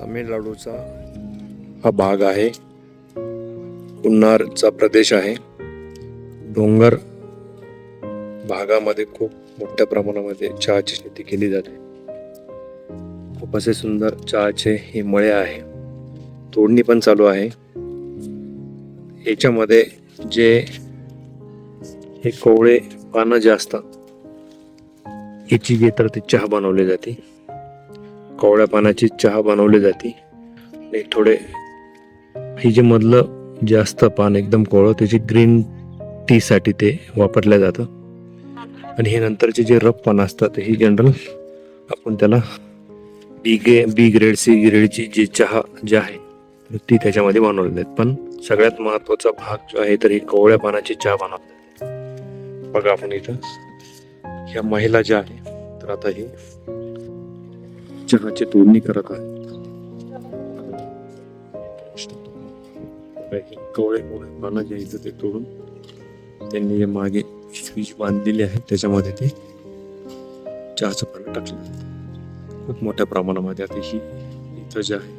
तामिळनाडूचा हा भाग आहे. उन्नारचा प्रदेश आहे. डोंगर भागामध्ये खूप मोठ्या प्रमाणामध्ये चहाची शेती केली जाते. खूप असे सुंदर चहाचे हे मळे आहे. तोडणी पण चालू आहे. याच्यामध्ये जे हे कोवळे पानं जे असतात याची जे तर ते चहा बनवली जाते. कोवळ्या पानाची चहा बनवली जाते. आणि थोडे हे जे मधलं जे असतं पान एकदम कोवळं त्याची ग्रीन टीसाठी ते वापरलं जातं. आणि हे नंतरचे जे रफ पानं असतात ही जनरल आपण त्याला be gay B grade C ग्रेडची जी चहा जी आहे ती त्याच्यामध्ये बनवलेली आहेत. पण सगळ्यात महत्त्वाचा भाग जो आहे तर ही कोवळ्या पानाची चहा बनवतात बघा आपण इथं ह्या महिला ज्या आहे तर आता ही चहाची तोडणी करत आहे. कवळे कवळे पानं जे इथं ते तोडून त्यांनी जे मागे स्विच बांधलेली आहे. त्याच्यामध्ये ते चहाचं पानं टाकलं खूप मोठ्या प्रमाणामध्ये आता ही इथं जे आहे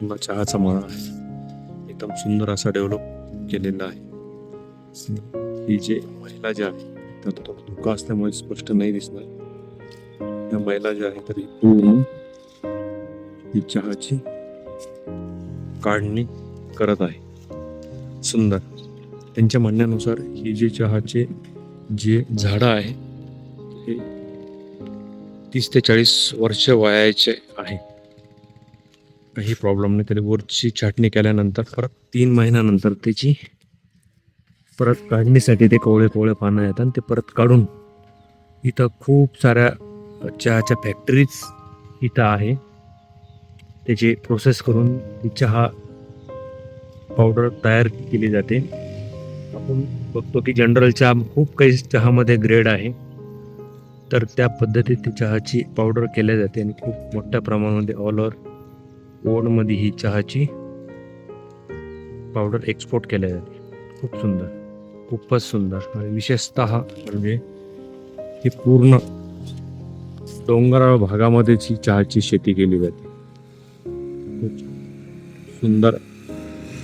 पुन्हा चहाचा मळा आहे एकदम सुंदर असा डेव्हलप केलेला आहे. ही जे महिला ज्या आहे तर थोडं धुका असल्यामुळे स्पष्ट नाही दिसणार. या महिला ज्या आहे तर पूर्ण ही चहाची काढणी करत आहे. सुंदर. त्यांच्या म्हणण्यानुसार ही जे चहाचे जे झाडं आहे हे तीस ते चाळीस वर्ष वयाचे आहे. काही प्रॉब्लेम नाही तरी वरची छाटणी केल्यानंतर परत तीन महिन्यानंतर त्याची परत काढणीसाठी ते कोवळे कोवळे पानं येतात आणि ते परत काढून इथं खूप साऱ्या चहाच्या फॅक्टरीज इथं आहे. त्याची प्रोसेस करून ती चहा पावडर तयार केली जाते. आपण बघतो की जनरल चहा खूप काही चहामध्ये ग्रेड आहे. तर त्या पद्धतीत ती चहाची पावडर केल्या जाते आणि खूप मोठ्या प्रमाणामध्ये ऑल ओव्हर वर्ल्डमध्ये ही चहाची पावडर एक्सपोर्ट केल्या जाते. खूप सुंदर खूपच सुंदर आणि विशेषत म्हणजे ही पूर्ण डोंगराळ भागामध्येच ही चहाची शेती केली जाते. सुंदर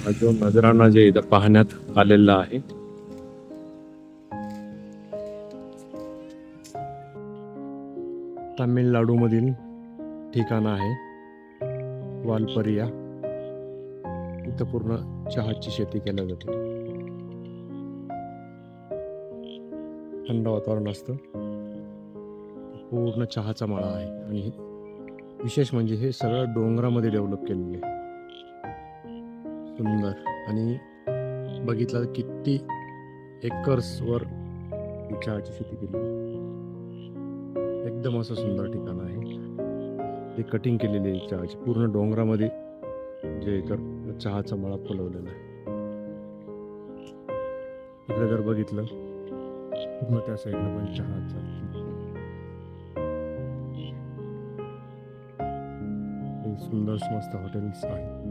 हा जो नजराणा जे इथं पाहण्यात आलेला आहे. तामिळनाडूमधील ठिकाण आहे. वालपरिया. इथं पूर्ण चहाची शेती केल्या जाते. थंड वातावरण असतं. पूर्ण चहाचा मळा आहे. आणि हे- विशेष म्हणजे हे सगळं डोंगरामध्ये डेव्हलप केलेले आहे. सुंदर. आणि बघितलं तर किती एकर्सवर चहाची शेती केली. एकदम असं सुंदर ठिकाण आहे. ते कटिंग केलेली आहे चहाची. पूर्ण डोंगरामध्ये जे तर चहाचा मळा फुलवलेला आहे. इकडे जर बघितलं पूर्ण त्या साईडला पण चहाचा. हे सुंदर मस्त हॉटेल्स आहे